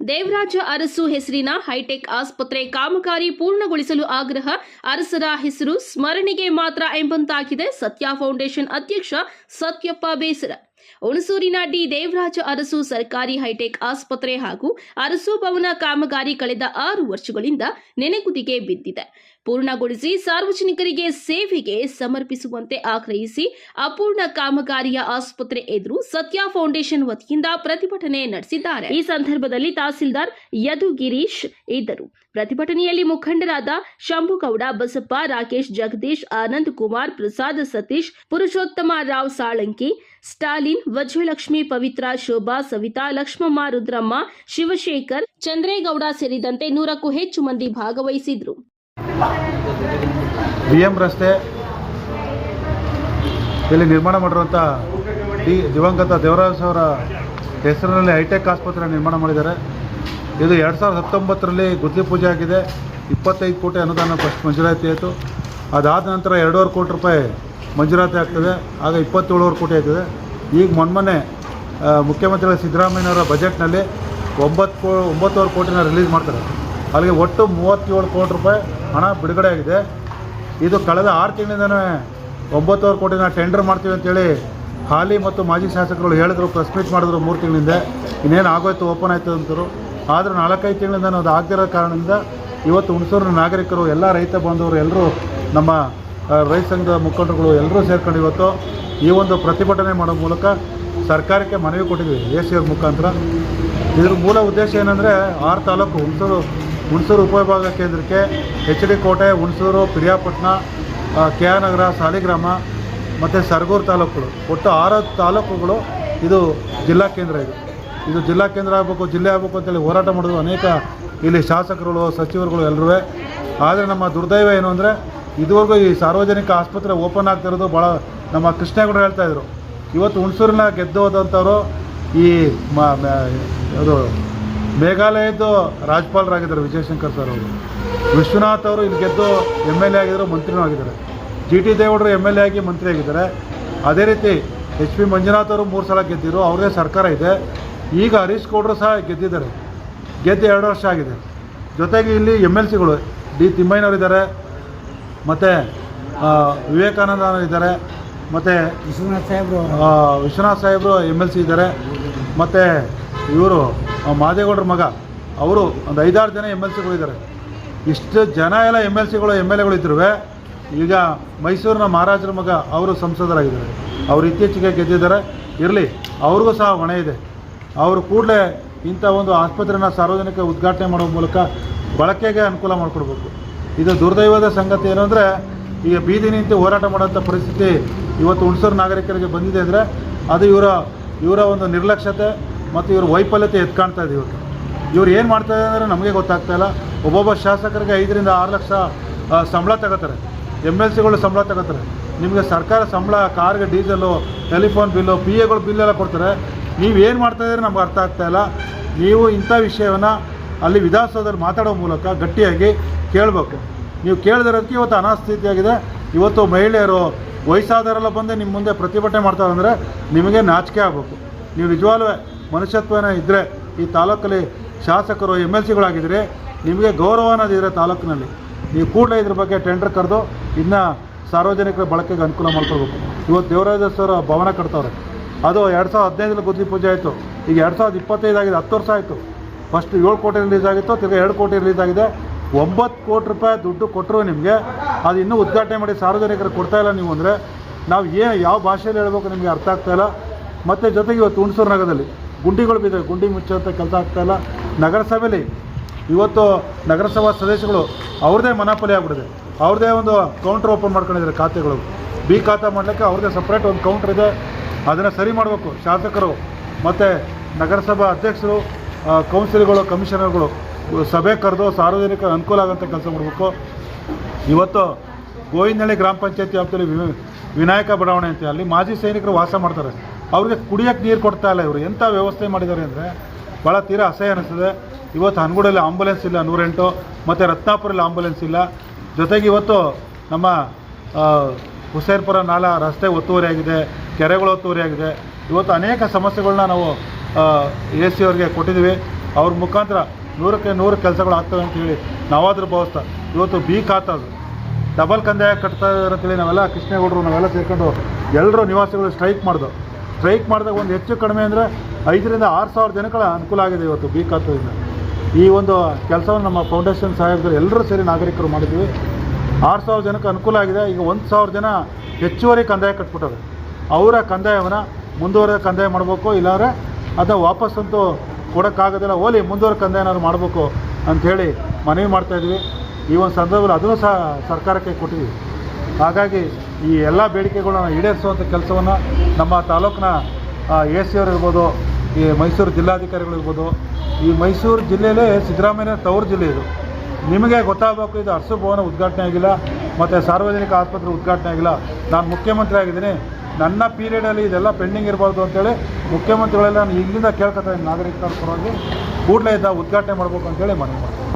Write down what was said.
ದೇವರಾಜ ಅರಸು ಹೆಸರಿನ ಹೈಟೆಕ್ ಆಸ್ಪತ್ರೆ ಕಾಮಗಾರಿ ಪೂರ್ಣಗೊಳಿಸಲು ಆಗ್ರಹ ಅರಸರ ಹೆಸರು ಸ್ಮರಣೆಗೆ ಮಾತ್ರ ಎಂಬಂತಾಗಿದೆ. ಸತ್ಯ ಫೌಂಡೇಶನ್ ಅಧ್ಯಕ್ಷ ಸತ್ಯಪ್ಪ ಬೇಸರ. ಹುಣಸೂರಿನ ಡಿ ದೇವರಾಜ ಅರಸು ಸರ್ಕಾರಿ ಹೈಟೆಕ್ ಆಸ್ಪತ್ರೆ ಹಾಗೂ ಅರಸು ಭವನ ಕಾಮಗಾರಿ ಕಳೆದ ಆರು ವರ್ಷಗಳಿಂದ ನೆನೆಗುದಿಗೆ ಬಿದ್ದಿದೆ. ಪೂರ್ಣಗೊಳಿಸಿ ಸಾರ್ವಜನಿಕರಿಗೆ ಸೇವೆಗೆ ಸಮರ್ಪಿಸುವಂತೆ ಆಗ್ರಹಿಸಿ ಅಪೂರ್ಣ ಕಾಮಗಾರಿಯ ಆಸ್ಪತ್ರೆ ಎದುರು ಸತ್ಯ ಫೌಂಡೇಶನ್ ವತಿಯಿಂದ ಪ್ರತಿಭಟನೆ ನಡೆಸಿದ್ದಾರೆ. ಈ ಸಂದರ್ಭದಲ್ಲಿ ತಹಸೀಲ್ದಾರ್ ಯದುಗಿರೀಶ್ ಇದ್ದರು. ಪ್ರತಿಭಟನೆಯಲ್ಲಿ ಮುಖಂಡರಾದ ಶಂಭುಗೌಡ ಬಸಪ್ಪ, ರಾಕೇಶ್, ಜಗದೀಶ್, ಆನಂದ್ ಕುಮಾರ್, ಪ್ರಸಾದ್ ಸತೀಶ್, ಪುರುಷೋತ್ತಮ ರಾವ್ ಸಾಳಂಕಿ ಸ್ಟಾಲಿನ್, ವಜ್ರಲಕ್ಷ್ಮಿ, ಪವಿತ್ರ, ಶೋಭಾ, ಸವಿತಾ, ಲಕ್ಷ್ಮಮ್ಮ, ರುದ್ರಮ್ಮ, ಶಿವಶೇಖರ್, ಚಂದ್ರೇಗೌಡ ಸೇರಿದಂತೆ ನೂರಕ್ಕೂ ಹೆಚ್ಚು ಮಂದಿ ಭಾಗವಹಿಸಿದ್ರು. ಬಿ ಎಂ ರಸ್ತೆ ಇಲ್ಲಿ ನಿರ್ಮಾಣ ಮಾಡಿರುವಂಥ ಡಿ ದಿವಂಗತ ದೇವರಾಜ್ ಅವರ ಹೆಸರಿನಲ್ಲಿ ಹೈಟೆಕ್ ಆಸ್ಪತ್ರೆ ನಿರ್ಮಾಣ ಮಾಡಿದ್ದಾರೆ. ಇದು ಎರಡು ಸಾವಿರದ ಹತ್ತೊಂಬತ್ತರಲ್ಲಿ ಗುದ್ಲಿ ಪೂಜೆ ಆಗಿದೆ. ಇಪ್ಪತ್ತೈದು ಕೋಟಿ ಅನುದಾನ ಫಸ್ಟ್ ಮಂಜೂರಾತಿ ಆಯಿತು. ಅದಾದ ನಂತರ ಎರಡೂವರೆ ಕೋಟಿ ರೂಪಾಯಿ ಮಂಜೂರಾತಿ ಆಗ್ತದೆ, ಆಗ ಇಪ್ಪತ್ತೇಳುವರೆ ಕೋಟಿ ಆಗ್ತದೆ. ಈಗ ಮೊನ್ನೆ ಮುಖ್ಯಮಂತ್ರಿಗಳ ಸಿದ್ದರಾಮಯ್ಯನವರ ಬಜೆಟ್ನಲ್ಲಿ ಒಂಬತ್ತು ಕೋ, ಒಂಬತ್ತುವರೆ ಕೋಟಿನ ರಿಲೀಸ್ ಮಾಡ್ತಾರೆ. ಅಲ್ಲಿಗೆ ಒಟ್ಟು ಮೂವತ್ತೇಳು ಕೋಟಿ ರೂಪಾಯಿ ಹಣ ಬಿಡುಗಡೆ ಆಗಿದೆ. ಇದು ಕಳೆದ ಆರು ತಿಂಗಳಿಂದನೇ ಒಂಬತ್ತುವರೆ ಕೋಟಿನ ಟೆಂಡರ್ ಮಾಡ್ತೀವಿ ಅಂತೇಳಿ ಹಾಲಿ ಮತ್ತು ಮಾಜಿ ಶಾಸಕರು ಹೇಳಿದ್ರು, ಪ್ರೆಸ್ ಮೀಟ್ ಮಾಡಿದ್ರು ಮೂರು ತಿಂಗಳಿಂದ. ಇನ್ನೇನು ಆಗೋಯ್ತು, ಓಪನ್ ಆಯ್ತು ಅಂತರು ಆದರೂ ನಾಲ್ಕೈದು ತಿಂಗಳಿಂದ ಅದು ಆಗದಿರೋ ಕಾರಣದಿಂದ ಇವತ್ತು ಹುಣಸೂರಿನ ನಾಗರಿಕರು, ಎಲ್ಲ ರೈತ ಬಾಂಧವರು, ಎಲ್ಲರೂ ನಮ್ಮ ರೈತ ಸಂಘದ ಮುಖಂಡರುಗಳು ಎಲ್ಲರೂ ಸೇರ್ಕೊಂಡು ಇವತ್ತು ಈ ಒಂದು ಪ್ರತಿಭಟನೆ ಮಾಡೋ ಮೂಲಕ ಸರ್ಕಾರಕ್ಕೆ ಮನವಿ ಕೊಟ್ಟಿದ್ವಿ ಎ ಸಿ ಅವ್ರ ಮುಖಾಂತರ. ಇದ್ರ ಮೂಲ ಉದ್ದೇಶ ಏನಂದರೆ ಆರು ತಾಲೂಕು ಹುಣಸೂರು ಹುಣಸೂರು ಉಪವಿಭಾಗ ಕೇಂದ್ರಕ್ಕೆ H D Kote, Hunsur, Periyapatna K R Nagar, Saligrama ಮತ್ತು ಸರಗೂರು ತಾಲೂಕುಗಳು. ಒಟ್ಟು ಆರು ತಾಲೂಕುಗಳು ಇದು ಜಿಲ್ಲಾ ಕೇಂದ್ರ ಇದು. ಇದು ಜಿಲ್ಲಾ ಕೇಂದ್ರ ಆಗಬೇಕು, ಜಿಲ್ಲೆ ಆಗಬೇಕು ಅಂತೇಳಿ ಹೋರಾಟ ಮಾಡೋದು ಅನೇಕ ಇಲ್ಲಿ ಶಾಸಕರುಗಳು, ಸಚಿವರುಗಳು ಎಲ್ಲರೂ ಆದರೆ ನಮ್ಮ ದುರ್ದೈವ ಏನು ಅಂದರೆ ಇದುವರೆಗೂ ಈ ಸಾರ್ವಜನಿಕ ಆಸ್ಪತ್ರೆ ಓಪನ್ ಆಗ್ತಿರೋದು ಭಾಳ ನಮ್ಮ ಕೃಷ್ಣೇಗೌಡರು ಹೇಳ್ತಾಯಿದ್ರು ಇವತ್ತು ಹುಣಸೂರಿನ ಗೆದ್ದು ಹೋದಂಥವ್ರು ಈ ಅದು ಮೇಘಾಲಯದ್ದು ರಾಜ್ಯಪಾಲರಾಗಿದ್ದಾರೆ ವಿಜಯಶಂಕರ್ ಸರ್ ಅವರು. ವಿಶ್ವನಾಥ್ ಅವರು ಇಲ್ಲಿ ಗೆದ್ದು ಎಂ ಎಲ್ ಎ ಆಗಿದ್ದರು, ಮಂತ್ರಿನೂ ಆಗಿದ್ದಾರೆ. ಜಿ ಟಿ ದೇವೇಗೌಡರು ಎಂ ಎಲ್ ಎ ಆಗಿ ಮಂತ್ರಿ ಆಗಿದ್ದಾರೆ. ಅದೇ ರೀತಿ ಎಚ್ ಪಿ ಮಂಜುನಾಥ್ ಅವರು ಮೂರು ಸಲ ಗೆದ್ದಿರು ಅವ್ರದೇ ಸರ್ಕಾರ ಇದೆ. ಈಗ ಹರೀಶ್ ಗೌಡರು ಸಹ ಗೆದ್ದಿದ್ದಾರೆ. ಗೆದ್ದು ಎರಡು ವರ್ಷ ಆಗಿದೆ. ಜೊತೆಗೆ ಇಲ್ಲಿ ಎಂ ಎಲ್ ಸಿಗಳು ಡಿ ತಿಮ್ಮಯ್ಯನವರಿದ್ದಾರೆ. ಮತ್ತು ವಿವೇಕಾನಂದ ಇದ್ದಾರೆ, ಮತ್ತು ವಿಶ್ವನಾಥ್ ಸಾಹೇಬರು ವಿಶ್ವನಾಥ್ ಸಾಹೇಬರು ಎಂ ಎಲ್ ಸಿ ಇದ್ದಾರೆ, ಮತ್ತು ಇವರು ಮಾದೇಗೌಡ್ರ ಮಗ, ಅವರು ಒಂದು ಐದಾರು ಜನ ಎಂ ಎಲ್ ಸಿಗಳಿದ್ದಾರೆ ಇಷ್ಟು ಜನ ಎಲ್ಲ ಎಂ ಎಲ್ ಸಿಗಳು ಎಂ ಎಲ್ ಎಗಳು ಇದ್ರೂ ಈಗ ಮೈಸೂರಿನ ಮಹಾರಾಜರ ಮಗ ಅವರು ಸಂಸದರಾಗಿದ್ದಾರೆ. ಅವರು ಇತ್ತೀಚೆಗೆ ಗೆದ್ದಿದ್ದಾರೆ. ಇರಲಿ, ಅವ್ರಿಗೂ ಸಹ ಹೊಣೆ ಇದೆ. ಅವರು ಕೂಡಲೇ ಇಂಥ ಒಂದು ಆಸ್ಪತ್ರೆನ ಸಾರ್ವಜನಿಕ ಉದ್ಘಾಟನೆ ಮಾಡೋ ಮೂಲಕ ಬಳಕೆಗೆ ಅನುಕೂಲ ಮಾಡಿಕೊಡ್ಬೇಕು. ಇದು ದುರ್ದೈವದ ಸಂಗತಿ ಏನು ಅಂದರೆ, ಈಗ ಬೀದಿ ನಿಂತು ಹೋರಾಟ ಮಾಡೋಂಥ ಪರಿಸ್ಥಿತಿ ಇವತ್ತು ಹುಣಸೂರು ನಾಗರಿಕರಿಗೆ ಬಂದಿದೆ ಅಂದರೆ, ಅದು ಇವರ ಇವರ ಒಂದು ನಿರ್ಲಕ್ಷ್ಯತೆ ಮತ್ತು ಇವರ ವೈಫಲ್ಯತೆ ಎತ್ಕಾಣ್ತಾ ಇದೆ ಇವತ್ತು. ಇವ್ರು ಏನು ಮಾಡ್ತಾ ಇದ್ದಾರೆ ಅಂದರೆ ನಮಗೆ ಗೊತ್ತಾಗ್ತಾ ಇಲ್ಲ. ಒಬ್ಬೊಬ್ಬ ಶಾಸಕರಿಗೆ ಐದರಿಂದ ಆರು ಲಕ್ಷ ಸಂಬಳ ತಗೋತಾರೆ. ಎಂ ಎಲ್ ಸಿಗಳು ಸಂಬಳ ತಗೋತಾರೆ. ನಿಮಗೆ ಸರ್ಕಾರ ಸಂಬಳ, ಕಾರ್ಗೆ ಡೀಸೆಲು, ಟೆಲಿಫೋನ್ ಬಿಲ್ಲು ಪಿ ಎಗಳು ಬಿಲ್ ಎಲ್ಲ ಕೊಡ್ತಾರೆ. ನೀವು ಏನು ಇದ್ದೀರಿ ನಮ್ಗೆ ಅರ್ಥ ಆಗ್ತಾ ಇಲ್ಲ. ನೀವು ಇಂಥ ವಿಷಯವನ್ನು ಅಲ್ಲಿ ವಿಧಾನಸೌಧದಲ್ಲಿ ಮಾತಾಡೋ ಮೂಲಕ ಗಟ್ಟಿಯಾಗಿ ಕೇಳಬೇಕು. ನೀವು ಕೇಳಿದಿರೋದಕ್ಕೆ ಇವತ್ತು ಅನಾಸ್ಥಿತಿಯಾಗಿದೆ. ಇವತ್ತು ಮಹಿಳೆಯರು ವಯಸ್ಸಾದವರೆಲ್ಲ ಬಂದು ನಿಮ್ಮ ಮುಂದೆ ಪ್ರತಿಭಟನೆ ಮಾಡ್ತಾರೆ ಅಂದರೆ ನಿಮಗೆ ನಾಚಿಕೆ ಆಗಬೇಕು. ನೀವು ನಿಜವಾಗ್ಲೂ ಮನುಷ್ಯತ್ವನ ಇದ್ದರೆ ಈ ತಾಲೂಕಲ್ಲಿ ಶಾಸಕರು ಎಂ ಎಲ್ ಸಿಗಳಾಗಿದ್ದರೆ ನಿಮಗೆ ಗೌರವ ಅನ್ನೋದಿದ್ರೆ ತಾಲೂಕಿನಲ್ಲಿ. ನೀವು ಕೂಡಲೇ ಇದ್ರ ಬಗ್ಗೆ ಟೆಂಡರ್ ಕರೆದು ಇನ್ನು ಸಾರ್ವಜನಿಕರ ಬಳಕೆಗೆ ಅನುಕೂಲ ಮಾಡ್ಕೊಳ್ಬೇಕು. ಇವತ್ತು ದೇವರಾಜ ಸರ್ ಭವನ ಕಟ್ತವ್ರೆ. ಅದು ಎರಡು ಸಾವಿರದ ಹದಿನೈದರಲ್ಲಿ ಗುದ್ದಿ ಪೂಜೆ ಆಯಿತು. ಈಗ ಎರಡು ಸಾವಿರದ ಇಪ್ಪತ್ತೈದು ಆಗಿದೆ, ಹತ್ತು ವರ್ಷ ಆಯಿತು. ಫಸ್ಟ್ ಏಳು ಕೋಟಿ ರಿಲೀಸ್ ಆಗಿತ್ತು, ತಿರ್ಗಿ ಎರಡು ಕೋಟಿ ರಿಲೀಸ್ ಆಗಿದೆ. ಒಂಬತ್ತು ಕೋಟಿ ರೂಪಾಯಿ ದುಡ್ಡು ಕೊಟ್ಟರು ನಿಮಗೆ. ಅದು ಇನ್ನೂ ಉದ್ಘಾಟನೆ ಮಾಡಿ ಸಾರ್ವಜನಿಕರಿಗೆ ಕೊಡ್ತಾ ಇಲ್ಲ ನೀವು ಅಂದರೆ. ನಾವು ಏನು, ಯಾವ ಭಾಷೆಯಲ್ಲಿ ಹೇಳ್ಬೇಕು ನಿಮಗೆ ಅರ್ಥ ಆಗ್ತಾ ಇಲ್ಲ. ಮತ್ತು ಜೊತೆಗೆ ಇವತ್ತು ಹುಣಸೂರು ನಗರದಲ್ಲಿ ಗುಂಡಿಗಳು ಬಿದ್ದಾವೆ. ಗುಂಡಿ ಮುಚ್ಚುವಂಥ ಕೆಲಸ ಆಗ್ತಾ ಇಲ್ಲ. ನಗರಸಭೆಯಲ್ಲಿ ಇವತ್ತು ನಗರಸಭಾ ಸದಸ್ಯಗಳು ಅವ್ರದ್ದೇ ಮನಾಪಲಿ ಆಗ್ಬಿಡಿದೆ ಅವ್ರದ್ದೇ ಒಂದು ಕೌಂಟ್ರ್ ಓಪನ್ ಮಾಡ್ಕೊಂಡಿದ್ದಾರೆ ಖಾತೆಗಳು. ಬಿ ಖಾತೆ ಮಾಡಲಿಕ್ಕೆ ಅವ್ರದ್ದೇ ಸಪ್ರೇಟ್ ಒಂದು ಕೌಂಟ್ರ್ ಇದೆ. ಅದನ್ನು ಸರಿ ಮಾಡಬೇಕು ಶಾಸಕರು. ಮತ್ತು ನಗರಸಭಾ ಅಧ್ಯಕ್ಷರು ಕೌನ್ಸಿಲ್ಗಳು ಕಮಿಷನರ್ಗಳು, ಸಭೆ ಕರೆದು ಸಾರ್ವಜನಿಕ ಅನುಕೂಲ ಆಗೋಂಥ ಕೆಲಸ ಮಾಡಬೇಕು. ಇವತ್ತು ಗೋವಿಂದಹಳ್ಳಿ ಗ್ರಾಮ ಪಂಚಾಯತಿ ವ್ಯಾಪ್ತಿಯಲ್ಲಿ ವಿನಾಯಕ ಬಡಾವಣೆ ಅಂತ ಅಲ್ಲಿ ಮಾಜಿ ಸೈನಿಕರು ವಾಸ ಮಾಡ್ತಾರೆ. ಅವ್ರಿಗೆ ಕುಡಿಯೋಕ್ಕೆ ನೀರು ಕೊಡ್ತಾ ಇಲ್ಲ ಇವರು. ಎಂಥ ವ್ಯವಸ್ಥೆ ಮಾಡಿದ್ದಾರೆ ಅಂದರೆ ಭಾಳ ತೀರಾ ಅಸಹ್ಯ ಅನಿಸ್ತದೆ. ಇವತ್ತು ಹನಗೂಡಲ್ಲಿ ಆಂಬುಲೆನ್ಸ್ ಇಲ್ಲ, ನೂರೆಂಟು. ಮತ್ತು ರತ್ನಾಪುರಲ್ಲಿ ಆಂಬುಲೆನ್ಸ್ ಇಲ್ಲ. ಜೊತೆಗೆ ಇವತ್ತು ನಮ್ಮ ಹುಸೇನ್ಪುರ ನಾಲಾ ರಸ್ತೆ ಒತ್ತುವರಿಯಾಗಿದೆ ಕೆರೆಗಳು ಒತ್ತುವರಿಯಾಗಿದೆ ಇವತ್ತು ಅನೇಕ ಸಮಸ್ಯೆಗಳನ್ನ ನಾವು ಎ ಸಿ ಅವ್ರಿಗೆ ಕೊಟ್ಟಿದ್ದೀವಿ. ಅವ್ರ ಮುಖಾಂತರ ನೂರಕ್ಕೆ ನೂರು ಕೆಲಸಗಳು ಆಗ್ತವೆ ಅಂತ ಹೇಳಿ ನಾವಾದರೂ ಭಾವಿಸ್ತಾ, ಇವತ್ತು ಬಿ ಖಾತದು ಡಬಲ್ ಕಂದಾಯ ಕಟ್ತಾ ಅಂತೇಳಿ ನಾವೆಲ್ಲ ಕೃಷ್ಣೇಗೌಡರು ನಾವೆಲ್ಲ ಸೇರ್ಕೊಂಡು ಎಲ್ಲರೂ ನಿವಾಸಿಗಳು ಸ್ಟ್ರೈಕ್ ಮಾಡಿದ್ರು ಸ್ಟ್ರೈಕ್ ಮಾಡಿದಾಗ ಒಂದು ಹೆಚ್ಚು ಕಡಿಮೆ ಅಂದರೆ ಐದರಿಂದ ಆರು ಸಾವಿರ ಜನಗಳ ಅನುಕೂಲ ಆಗಿದೆ ಇವತ್ತು ಬಿ ಖಾತೆಯಿಂದ. ಈ ಒಂದು ಕೆಲಸವನ್ನು ನಮ್ಮ ಫೌಂಡೇಶನ್ ಸಹಾಯಕರು ಎಲ್ಲರೂ ಸೇರಿ ನಾಗರಿಕರು ಮಾಡಿದ್ವಿ ಆರು ಸಾವಿರ ಜನಕ್ಕೆ ಅನುಕೂಲ ಆಗಿದೆ. ಈಗ ಒಂದು ಸಾವಿರ ಜನ ಹೆಚ್ಚುವರಿ ಕಂದಾಯ ಕಟ್ಬಿಟ್ಟವೆ ಅವರ ಕಂದಾಯವನ್ನು ಮುಂದುವರೆದ ಕಂದಾಯ ಮಾಡಬೇಕು, ಇಲ್ಲಾಂದರೆ ಅದನ್ನ ವಾಪಸ್ಸಂತೂ ಕೊಡೋಕ್ಕಾಗೋದಿಲ್ಲ. ಓಲಿ ಮುಂದುವರ್ಕಂದ ಕಂದಾಯನಾದ್ರು ಮಾಡಬೇಕು ಅಂಥೇಳಿ ಮನವಿ ಮಾಡ್ತಾಯಿದ್ವಿ ಈ ಒಂದು ಸಂದರ್ಭದಲ್ಲಿ ಅದನ್ನು ಸಹ ಸರ್ಕಾರಕ್ಕೆ ಕೊಟ್ಟಿದ್ವಿ. ಹಾಗಾಗಿ ಈ ಎಲ್ಲ ಬೇಡಿಕೆಗಳನ್ನ ಈಡೇರಿಸುವಂಥ ಕೆಲಸವನ್ನು ನಮ್ಮ ತಾಲೂಕಿನ ಎ ಸಿ ಅವರು ಇರ್ಬೋದು, ಈ ಮೈಸೂರು ಜಿಲ್ಲಾಧಿಕಾರಿಗಳು ಇರ್ಬೋದು, ಈ ಮೈಸೂರು ಜಿಲ್ಲೆಯಲ್ಲೇ ಸಿದ್ದರಾಮಯ್ಯ ತವರು ಜಿಲ್ಲೆ ಇದು. ನಿಮಗೆ ಗೊತ್ತಾಗಬೇಕು, ಇದು ಅರಸು ಭವನ ಉದ್ಘಾಟನೆ ಆಗಿಲ್ಲ, ಮತ್ತು ಸಾರ್ವಜನಿಕ ಆಸ್ಪತ್ರೆ ಉದ್ಘಾಟನೆ ಆಗಿಲ್ಲ. ನಾನು ಮುಖ್ಯಮಂತ್ರಿ ಆಗಿದ್ದೀನಿ ನನ್ನ ಪೀರಿಯಡಲ್ಲಿ ಇದೆಲ್ಲ ಪೆಂಡಿಂಗ್ ಇರಬಾರ್ದು ಅಂತೇಳಿ ಮುಖ್ಯಮಂತ್ರಿಗಳೆಲ್ಲ ನಾನು ಇಲ್ಲಿಂದ ಕೇಳ್ಕೊತಾ ಇದ್ದೀನಿ ನಾಗರಿಕರ ಪರವಾಗಿ ಕೂಡಲೇ ಇದನ್ನ ಉದ್ಘಾಟನೆ ಮಾಡಬೇಕು ಅಂತೇಳಿ ಮನವಿ ಮಾಡ್ತೀನಿ.